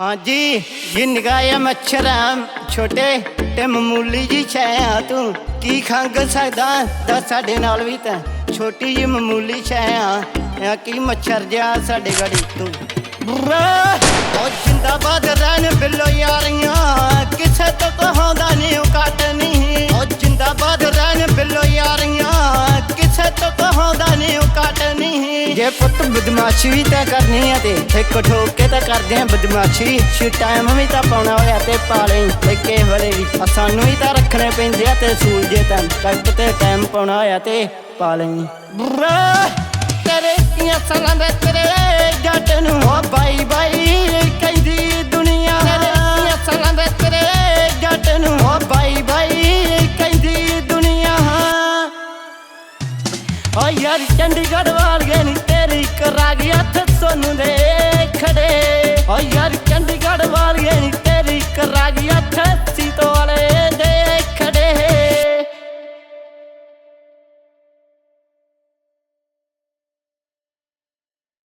ਹਾਂਜੀ ਇਹ ਨਿਗਾਹ ਮੱਛਰਾਂ ਛੋਟੇ ਤੇ ਮਾਮੂਲੀ ਜੀ ਛਾਇਆ ਤੂੰ। ਕੀ ਖੰਗ ਸਕਦਾ? ਦੱਸ ਸਾਡੇ ਨਾਲ ਵੀ ਤਾਂ ਛੋਟੀ ਜੀ ਮਾਮੂਲੀ ਛਾਇਆ ਆ। ਕੀ ਮੱਛਰ ਜਾ ਸਾਡੇ ਗੜੀ ਤੂੰ। ਬੁਰਾ! ਉਹ ਜਿੰਦਾਬਾਦ ਜੇ ਪੁੱਤ ਬਦਮਾਸ਼ੀ ਵੀ ਤਾਂ ਕਰਨੀ ਆ ਤੇ ਇੱਕ ਠੋਕ ਤਾਂ ਕਰਦੇ ਆ ਬਦਮਾਸ਼ੀ। ਸ਼ੀ ਟਾਈਮ ਵੀ ਤਾਂ ਪਾਉਣਾ ਹੋਇਆ ਤੇ ਪਾਲੇ ਤੇ ਕੇ ਵੀ ਸਾਨੂੰ ਵੀ ਤਾਂ ਰੱਖਣੇ ਪੈਂਦੇ ਆ ਤੇ ਸੂਲ ਤਾਂ ਟੱਕ ਤੇ ਟਾਈਮ ਪਾਉਣਾ ਹੋਇਆ ਤੇ ਪਾਲੇ ਬੁਰਾ ਤੇਰੇ ਕੀਆਂ ਸੰਗਾਂ ਦੇ ਤੇਰੇ ਜੱਟ ਨੂੰ ਓ ਬਾਈ ਬਾਈ ਕਹਿੰਦੀ ਦੁਨੀਆ। ਤੇਰੇ ਕੀਆਂ ਸੰਗਾਂ ਦੇ ਤੇਰੇ ਜੱਟ ਨੂੰ ਓ ਬਾਈ ਬਾਈ ਕਹਿੰਦੀ ਦੁਨੀਆ। ਓ ਯਾਰ ਚੰਡੀਗੜ੍ਹ ਵਾਲੀਏ ਨੀ ਤੇਰੀ ਕਰਾ ਗਈ ਹੱਥ ਸੋਨੂੰ ਦੇ ਖੜੇ। ਓ ਯਾਰ ਚੰਡੀਗੜ੍ਹ ਵਾਲੀਏ ਤੇਰੀ ਕਰਾ ਗਈ ਹੱਥ